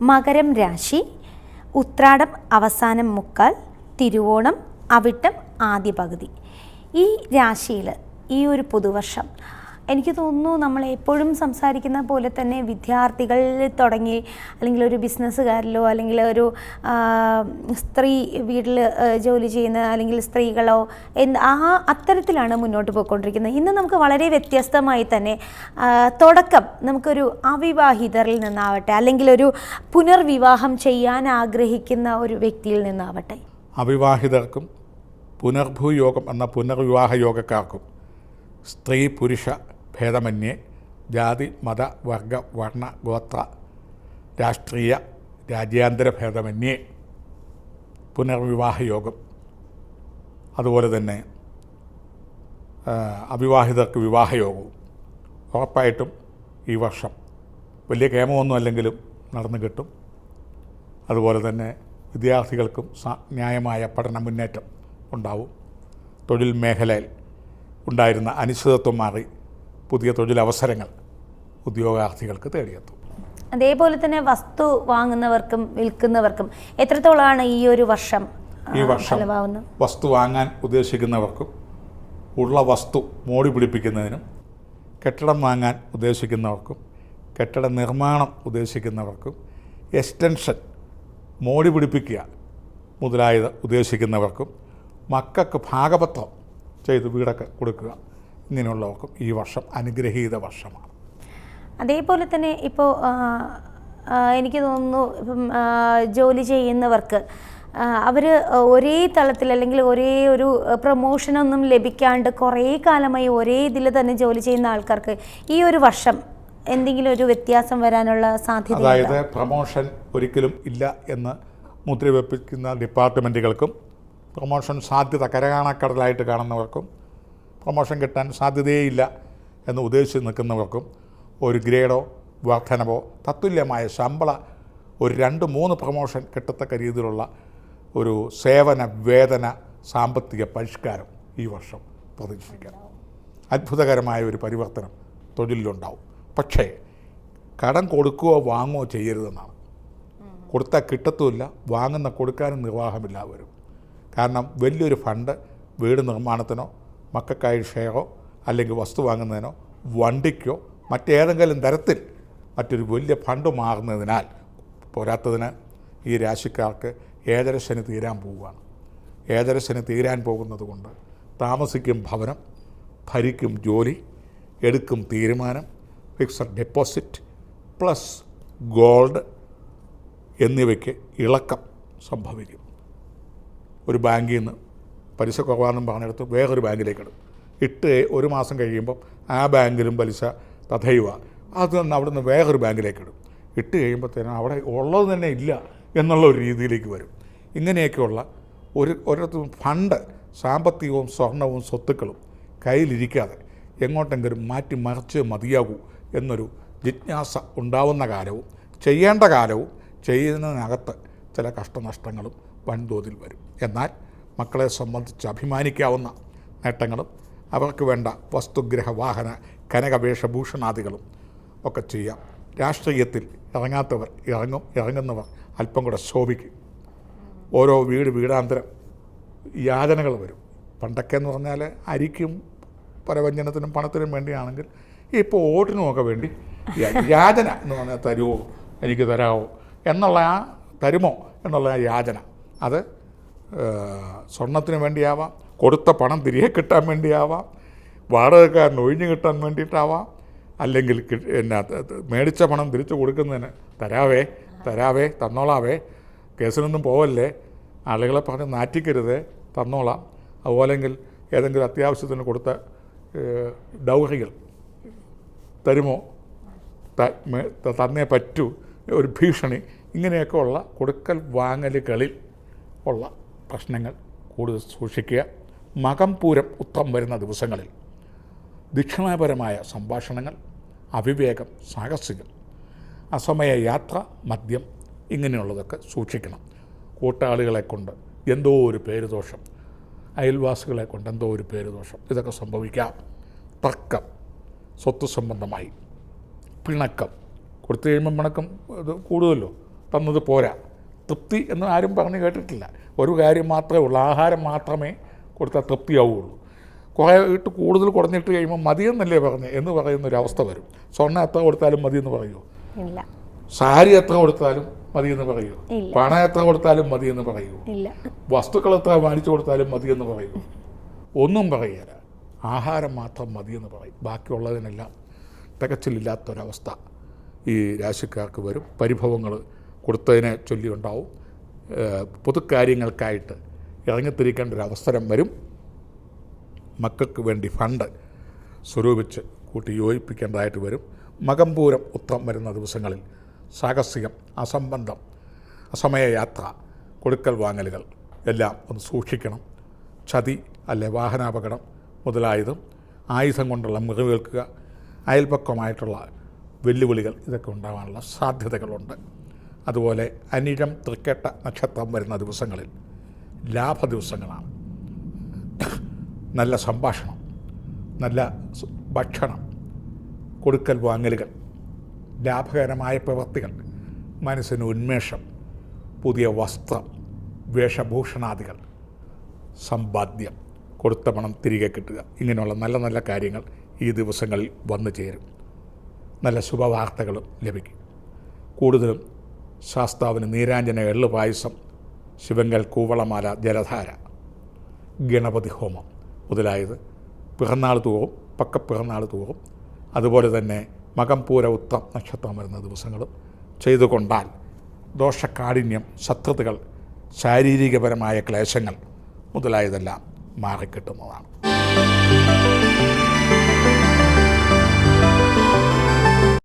മകരം രാശി ഉത്രാടം അവസാനം മുക്കാൽ തിരുവോണം അവിട്ടം ആദ്യ പകുതി. ഈ രാശിയിൽ ഈ ഒരു പുതുവർഷം എനിക്ക് തോന്നുന്നു നമ്മൾ എപ്പോഴും സംസാരിക്കുന്ന പോലെ തന്നെ വിദ്യാർത്ഥികളിൽ തുടങ്ങി അല്ലെങ്കിൽ ഒരു ബിസിനസ്സുകാരിലോ അല്ലെങ്കിൽ ഒരു സ്ത്രീ വീട്ടിൽ ജോലി ചെയ്യുന്ന അല്ലെങ്കിൽ സ്ത്രീകളോ എന്ത് ആ അത്തരത്തിലാണ് മുന്നോട്ട് പോയിക്കൊണ്ടിരിക്കുന്നത്. ഇന്ന് നമുക്ക് വളരെ വ്യത്യസ്തമായി തന്നെ തുടക്കം നമുക്കൊരു അവിവാഹിതരിൽ നിന്നാവട്ടെ അല്ലെങ്കിൽ ഒരു പുനർവിവാഹം ചെയ്യാൻ ആഗ്രഹിക്കുന്ന ഒരു വ്യക്തിയിൽ നിന്നാവട്ടെ. അവിവാഹിതർക്കും പുനർഭൂയോഗം എന്ന പുനർവിവാഹ യോഗക്കാർക്കും സ്ത്രീ പുരുഷ ഭേദമന്യേ. ജാതി മത വർഗ വർണ ഗോത്ര രാഷ്ട്രീയ രാജ്യാന്തര ഭേദമന്യേ. പുനർവിവാഹ യോഗം. അതുപോലെ തന്നെ അവിവാഹിതർക്ക് വിവാഹയോഗവും ഉറപ്പായിട്ടും ഈ വർഷം വലിയ കേമമൊന്നും അല്ലെങ്കിലും നടന്നു കിട്ടും. അതുപോലെ തന്നെ വിദ്യാർത്ഥികൾക്കും ന്യായമായ പഠന മുന്നേറ്റം ഉണ്ടാവും. തൊഴിൽ മേഖലയിൽ ഉണ്ടായിരുന്ന അനിശ്ചിതത്വം മാറി പുതിയ തൊഴിലവസരങ്ങൾ ഉദ്യോഗാർത്ഥികൾക്ക് തേടിയെത്തും. അതേപോലെ തന്നെ വസ്തു വാങ്ങുന്നവർക്കും വിൽക്കുന്നവർക്കും എത്രത്തോളമാണ് ഈ ഒരു വർഷം ഈ വർഷം വസ്തു വാങ്ങാൻ ഉദ്ദേശിക്കുന്നവർക്കും ഉള്ള വസ്തു മോടി പിടിപ്പിക്കുന്നതിനും കെട്ടിടം വാങ്ങാൻ ഉദ്ദേശിക്കുന്നവർക്കും കെട്ടിട നിർമ്മാണം ഉദ്ദേശിക്കുന്നവർക്കും എക്സ്റ്റൻഷൻ മോടി പിടിപ്പിക്കുക മുതലായത് ഉദ്ദേശിക്കുന്നവർക്കും മക്കൾക്ക് ഭാഗപത്രം ചെയ്ത് വീടൊക്കെ കൊടുക്കുക. ഇങ്ങനെയുള്ളവർക്കും ഈ വർഷം അനുഗ്രഹീത വർഷമാണ്. അതേപോലെ തന്നെ ഇപ്പോൾ എനിക്ക് തോന്നുന്നു ഇപ്പം ജോലി ചെയ്യുന്നവർക്ക് അവർ ഒരേ തലത്തിൽ അല്ലെങ്കിൽ ഒരേ ഒരു പ്രൊമോഷനൊന്നും ലഭിക്കാണ്ട് കുറേ കാലമായി ഒരേ ഇതിൽ തന്നെ ജോലി ചെയ്യുന്ന ആൾക്കാർക്ക് ഈ ഒരു വർഷം എന്തെങ്കിലും ഒരു വ്യത്യാസം വരാനുള്ള സാധ്യത അതായത് പ്രൊമോഷൻ ഒരിക്കലും ഇല്ല എന്ന് മുദ്രവെപ്പിക്കുന്ന ഡിപ്പാർട്ട്മെന്റുകൾക്കും പ്രൊമോഷൻ സാധ്യത കരകാണക്കടലായിട്ട് കാണുന്നവർക്കും പ്രമോഷൻ കിട്ടാൻ സാധ്യതയേയില്ല എന്ന് ഉദ്ദേശിച്ച് നിൽക്കുന്നവർക്കും ഒരു ഗ്രേഡോ വർധനവോ തത്തുല്യമായ ശമ്പള ഒരു രണ്ട് മൂന്ന് പ്രൊമോഷൻ കിട്ടത്തക്ക രീതിയിലുള്ള ഒരു സേവന വേതന സാമ്പത്തിക പരിഷ്കാരം ഈ വർഷം പ്രതീക്ഷിക്കാം. അത്ഭുതകരമായ ഒരു പരിവർത്തനം തൊഴിലിലുണ്ടാവും. പക്ഷേ കടം കൊടുക്കുകയോ വാങ്ങുകയോ ചെയ്യരുതെന്നാണ്. കൊടുത്താൽ കിട്ടത്തുമില്ല വാങ്ങുന്ന കൊടുക്കാനും നിർവാഹമില്ല വരും കാരണം വലിയൊരു ഫണ്ട് വീട് നിർമ്മാണത്തിനോ മക്കൾക്കായി ഷെയറോ അല്ലെങ്കിൽ വസ്തു വാങ്ങുന്നതിനോ വണ്ടിക്കോ മറ്റേതെങ്കിലും തരത്തിൽ മറ്റൊരു വലിയ ഫണ്ട് മാറുന്നതിനാൽ പോരാത്തതിന് ഈ രാശിക്കാർക്ക് ഏതര ശനി തീരാൻ പോവുകയാണ്. ഏതര ശനി തീരാൻ പോകുന്നത് കൊണ്ട് താമസിക്കും ഭവനം ഭരിക്കും ജോലി എടുക്കും തീരുമാനം ഫിക്സഡ് ഡെപ്പോസിറ്റ് പ്ലസ് ഗോൾഡ് എന്നിവയ്ക്ക് ഇളക്കം സംഭവിക്കും. ഒരു ബാങ്കിൽ നിന്ന് പലിശ കുറവാണെന്നും പറഞ്ഞെടുത്ത് വേറൊരു ബാങ്കിലേക്ക് ഇടും ഇട്ട് ഒരു മാസം കഴിയുമ്പം ആ ബാങ്കിലും പലിശ തഥയുക അത് തന്നെ അവിടെ നിന്ന് വേറൊരു ബാങ്കിലേക്ക് ഇടും ഇട്ട് കഴിയുമ്പോഴത്തേനും അവിടെ ഉള്ളത് തന്നെ ഇല്ല എന്നുള്ള ഒരു രീതിയിലേക്ക് വരും. ഇങ്ങനെയൊക്കെയുള്ള ഒരു ഒരിടത്തും ഫണ്ട് സാമ്പത്തികവും സ്വർണവും സ്വത്തുക്കളും കയ്യിലിരിക്കാതെ എങ്ങോട്ടെങ്കിലും മാറ്റി മറിച്ച് മതിയാകൂ എന്നൊരു ജിജ്ഞാസ ഉണ്ടാവുന്ന കാലവും ചെയ്യേണ്ട കാലവും ചെയ്യുന്നതിനകത്ത് ചില കഷ്ടനഷ്ടങ്ങളും വൻതോതിൽ വരും. എന്നാൽ മക്കളെ സംബന്ധിച്ച് അഭിമാനിക്കാവുന്ന നേട്ടങ്ങളും അവർക്ക് വേണ്ട വസ്തുഗ്രഹ വാഹന കനകവേഷഭൂഷണാദികളും ഒക്കെ ചെയ്യാം. രാഷ്ട്രീയത്തിൽ ഇറങ്ങാത്തവർ ഇറങ്ങും ഇറങ്ങുന്നവർ അല്പം കൂടെ ശോഭിക്കും. ഓരോ വീട് വീടാന്തരം യാതനകൾ വരും. പണ്ടൊക്കെ എന്ന് പറഞ്ഞാൽ അരിക്കും പരവ്യഞ്ജനത്തിനും പണത്തിനും വേണ്ടിയാണെങ്കിൽ ഇപ്പോൾ ഓട്ടിനുമൊക്കെ വേണ്ടി യാചന എന്ന് പറഞ്ഞാൽ തരുമോ? എനിക്ക് തരാമോ എന്നുള്ള ആ തരുമോ? എന്നുള്ള ആ യാചന അത് സ്വർണത്തിന് വേണ്ടിയാവാം. കൊടുത്ത പണം തിരികെ കിട്ടാൻ വേണ്ടിയാവാം. വാടകക്കാരൻ ഒഴിഞ്ഞു കിട്ടാൻ വേണ്ടിയിട്ടാവാം. അല്ലെങ്കിൽ എന്നാ മേടിച്ച പണം തിരിച്ചു കൊടുക്കുന്നതിന് തരാവേ തരാവേ തന്നോളാവേ. കേസിനൊന്നും പോവല്ലേ? ആളുകളെ പറഞ്ഞ് നാറ്റിക്കരുത് തന്നോളാം. അതുപോലെങ്കിൽ ഏതെങ്കിലും അത്യാവശ്യത്തിന് കൊടുത്ത ഡൗഹികൾ തരുമോ? തന്നേ പറ്റൂ. ഒരു ഭീഷണി. ഇങ്ങനെയൊക്കെ ഉള്ള കൊടുക്കൽ വാങ്ങലുകളിൽ ഉള്ള പ്രശ്നങ്ങൾ കൂടുതൽ സൂക്ഷിക്കുക. മകം പൂരം ഉത്രം വരുന്ന ദിവസങ്ങളിൽ ദക്ഷിണാപരമായ സംഭാഷണങ്ങൾ അവിവേകം സാഹസികം അസമയ യാത്ര മദ്യം ഇങ്ങനെയുള്ളതൊക്കെ സൂക്ഷിക്കണം. കൂട്ടാളികളെ കൊണ്ട് എന്തോ ഒരു പേരുദോഷം അയൽവാസികളെ കൊണ്ട് എന്തോ ഒരു പേരുദോഷം ഇതൊക്കെ സംഭവിക്കാം. തർക്കം സ്വത്ത് സംബന്ധമായി പിണക്കം കൊടുത്തു കഴിയുമ്പം പിണക്കം ഇത് കൂടുതലോ? തന്നത് പോരാ. തൃപ്തി എന്ന് ആരും പറഞ്ഞു കേട്ടിട്ടില്ല. ഒരു കാര്യം മാത്രമേ ഉള്ളൂ. ആഹാരം മാത്രമേ കൊടുത്താൽ തൃപ്തിയാവുള്ളൂ കുറേ ഇട്ട് കൂടുതൽ കുറഞ്ഞിട്ട് കഴിയുമ്പോൾ മതിയെന്നല്ലേ പറഞ്ഞ് എന്ന് പറയുന്ന ഒരു അവസ്ഥ വരും. സ്വർണം എത്ര കൊടുത്താലും മതിയെന്ന് പറയുമോ ഇല്ല. സാരി എത്ര കൊടുത്താലും മതിയെന്ന് പറയുമോ ഇല്ല. പണം എത്ര കൊടുത്താലും മതിയെന്ന് പറയുമോ ഇല്ല. വസ്തുക്കൾ എത്ര വാങ്ങിച്ചു കൊടുത്താലും മതിയെന്ന് പറയുമോ ഒന്നും പറയുകയില്ല ആഹാരം മാത്രം മതിയെന്ന് പറയും. ബാക്കിയുള്ളതിനെല്ലാം തികച്ചിലില്ലാത്തൊരവസ്ഥ ഈ രാശിക്കാർക്ക് വരും. പരിഭവങ്ങൾ കൊടുത്തതിനെ ചൊല്ലിയുണ്ടാവും. പൊതുക്കാര്യങ്ങൾക്കായിട്ട് ഇറങ്ങിത്തിരിക്കേണ്ട ഒരു അവസരം വരും. മക്കൾക്ക് വേണ്ടി ഫണ്ട് സ്വരൂപിച്ച് കൂട്ടി യോജിപ്പിക്കേണ്ടതായിട്ട് വരും. മകംപൂരം ഉത്തം വരുന്ന ദിവസങ്ങളിൽ സാഹസികം അസംബന്ധം അസമയ യാത്ര കൊടുക്കൽ വാങ്ങലുകൾ എല്ലാം ഒന്ന് സൂക്ഷിക്കണം. ചതി അല്ലെ വാഹനാപകടം മുതലായതും ആയുധം കൊണ്ടുള്ള മുറിവേൽക്കുക അയൽപക്കമായിട്ടുള്ള വെല്ലുവിളികൾ ഇതൊക്കെ ഉണ്ടാകാനുള്ള സാധ്യതകളുണ്ട്. അതുപോലെ അനിഴം തൃക്കേട്ട നക്ഷത്രം വരുന്ന ദിവസങ്ങളിൽ ലാഭ ദിവസങ്ങളാണ് നല്ല സംഭാഷണം നല്ല ഭക്ഷണം കൊടുക്കൽ വാങ്ങലുകൾ ലാഭകരമായ പ്രവൃത്തികൾ മനസ്സിന് ഉന്മേഷം പുതിയ വസ്ത്രം വേഷഭൂഷണാദികൾ സമ്പാദ്യം കൊടുത്ത പണം തിരികെ കിട്ടുക ഇങ്ങനെയുള്ള നല്ല നല്ല കാര്യങ്ങൾ ഈ ദിവസങ്ങളിൽ വന്നു ചേരും. നല്ല ശുഭവാർത്തകളും ലഭിക്കും. കൂടുതലും ശാസ്താവിന് നീരാഞ്ജന എള്ളു പായസം ശിവങ്കൽ കൂവളമാല ജലധാര ഗണപതി ഹോമം മുതലായത് പിറന്നാൾ തൂവും പക്ക പിറന്നാൾ തൂവും അതുപോലെ തന്നെ മകംപൂര ഉത്തം നക്ഷത്രം വരുന്ന ദിവസങ്ങളും ചെയ്തുകൊണ്ടാൽ ദോഷകാഠിന്യം ശത്രുതകൾ ശാരീരികപരമായ ക്ലേശങ്ങൾ മുതലായതെല്ലാം മാറിക്കിട്ടുന്നതാണ്.